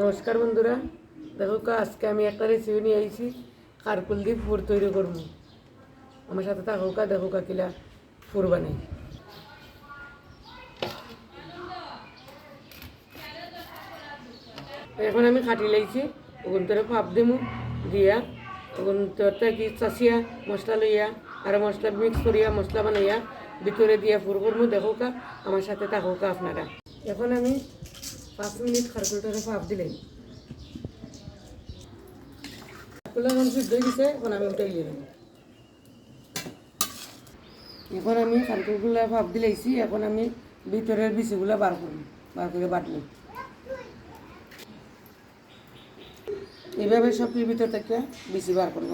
নমস্কার বন্ধুরা। দেখো আজকে আমি একটা রেসিপি নিয়ে আইছি খারকুল দিয়ে ফুর তৈরি করব। আমার সাথে থাকো কা দেখো কিলা ফুর বানাই। এখন আমি খাটি লাইছি, ওগুন তোরে ভাপ দিমু, দিয়া ওগুন তোরটা কি চাষিয়া মশলা লইয়া, আর মশলা মিক্স করিয়া মশলা বানাইয়া ভিতরে দিয়া ফুর করব। দেখো আমার সাথে থাকো কা আপনারা। এখন আমি পাঁচ মিনিট খারকুলটারে ভাপ দিলেন এখন আমি উঠাই নিলাম এখন আমি এখন আমি ভিতরের বিচিগুলো বার করব, বার করে বাটলাম এইভাবে সব ভিতর থেকে বিচি বার করব,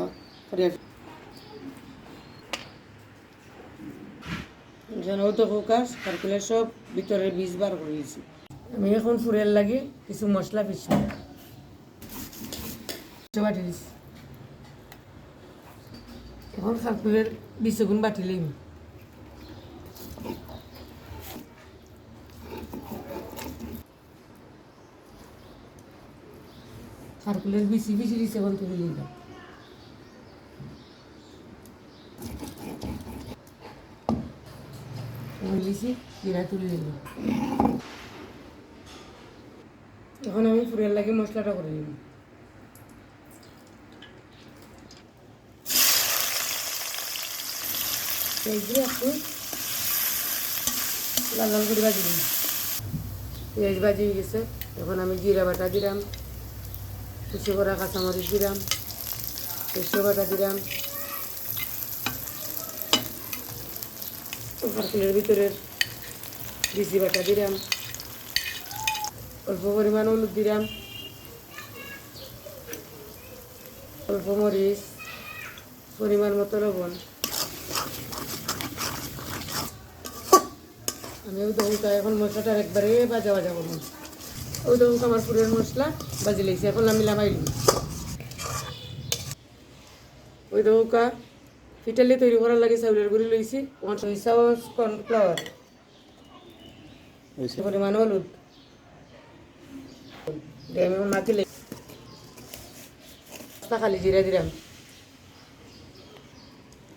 করিয়া যেন তো ফোকাস খারকুলের সব ভিতরের বীজ বার করে দিয়েছি। আমি এখন ফুরের লাগে কিছু মশলা পিছি। বাটি দিছি। এখন খারকুলের বিচগুন বাটি লইম। খারকুলের বিচি বিচি দিছে এখন তুলে জিরা তুলে নিল এখন আমি ফুরের লাগে মশলাটা করে নিব। একটু লাল লাল করে ভাজি পেঁয়াজ ভাজি হয়ে গেছে। এখন আমি জিরা বাটা দিলাম কুচি করা কাঁচামরিচ দিলাম পেস্ট বাটা দিলাম। কারকুলের ভিতরের বিচি বাটা দিলাম। অল্প পরিমাণ হলুদ দিলাম অল্প মরিচ পরিমাণ মতো লবণ আমি ওই দৌকা এখন মশলাটা একবারে বাজা বাজা করব। দৌকা আমার পুরের মশলা বাজি লেগেছে এখন আমি লামাইলি ওই দৌকা ফিটালি তৈরি করার লাগে চাউলের গুঁড়ি লইছি ওয়ান চামচ কর্নফ্লাওয়ার। পরিমাণ হলুদ আমি মাখি লাই খালি জিরা দিলাম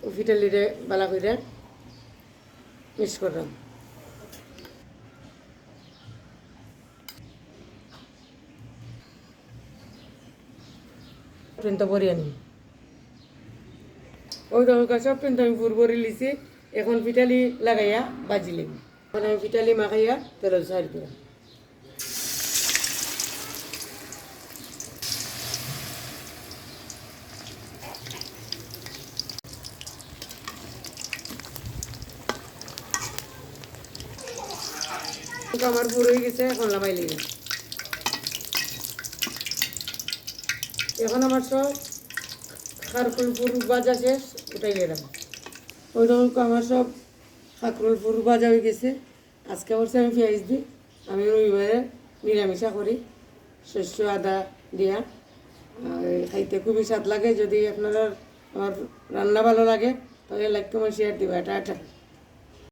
ও ফিটালিরে বালা করে মিক্স করলাম এখন পিঠালি লাগাইয়া বাজিলিম এখন আমি পিঠালি মাখাইয়া তেল সাইড দিলাম আমার পুরো হয়ে গেছে, এখন লামাই লিলাম এখন আমার সব খারকুল ফুল ভাজা শেষ উঠাই গেলাম ওই রকম আমার সব খাকরুল ফুল ভাজা হয়ে গেছে। আজকে বলছি আমি পেঁয়াজ দিই, আমি রবিবারে নিরামিষা করি, শস্য, আদা দিয়া। খাইতে খুবই স্বাদ লাগে, যদি আপনারা আমার রান্না ভালো লাগে, তাহলে লাইক কমেন্ট শেয়ার দিবা। এটা